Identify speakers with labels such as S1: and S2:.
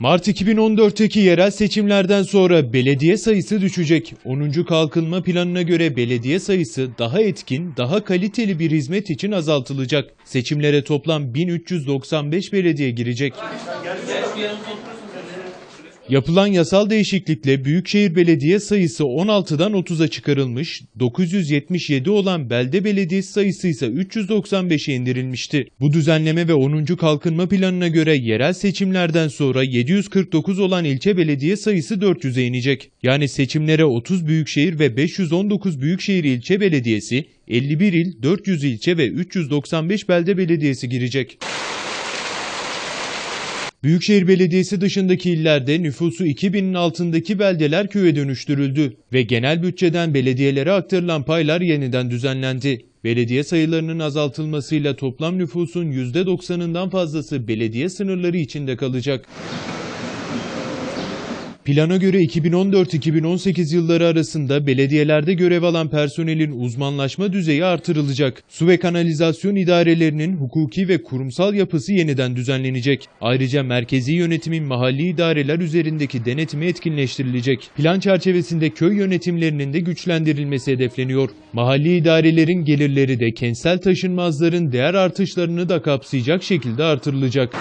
S1: Mart 2014'teki yerel seçimlerden sonra belediye sayısı düşecek. 10. kalkınma planına göre belediye sayısı daha etkin, daha kaliteli bir hizmet için azaltılacak. Seçimlere toplam 1395 belediye girecek. Yapılan yasal değişiklikle Büyükşehir Belediye sayısı 16'dan 30'a çıkarılmış, 977 olan belde belediyesi sayısı ise 395'e indirilmişti. Bu düzenleme ve 10. kalkınma planına göre yerel seçimlerden sonra 749 olan ilçe belediye sayısı 400'e inecek. Yani seçimlere 30 büyükşehir ve 519 büyükşehir ilçe belediyesi, 51 il, 400 ilçe ve 395 belde belediyesi girecek. Büyükşehir Belediyesi dışındaki illerde nüfusu 2000'in altındaki beldeler köye dönüştürüldü ve genel bütçeden belediyelere aktarılan paylar yeniden düzenlendi. Belediye sayılarının azaltılmasıyla toplam nüfusun %90'ından fazlası belediye sınırları içinde kalacak. Plana göre 2014-2018 yılları arasında belediyelerde görev alan personelin uzmanlaşma düzeyi artırılacak. Su ve kanalizasyon idarelerinin hukuki ve kurumsal yapısı yeniden düzenlenecek. Ayrıca merkezi yönetimin mahalli idareler üzerindeki denetimi etkinleştirilecek. Plan çerçevesinde köy yönetimlerinin de güçlendirilmesi hedefleniyor. Mahalli idarelerin gelirleri de kentsel taşınmazların değer artışlarını da kapsayacak şekilde artırılacak.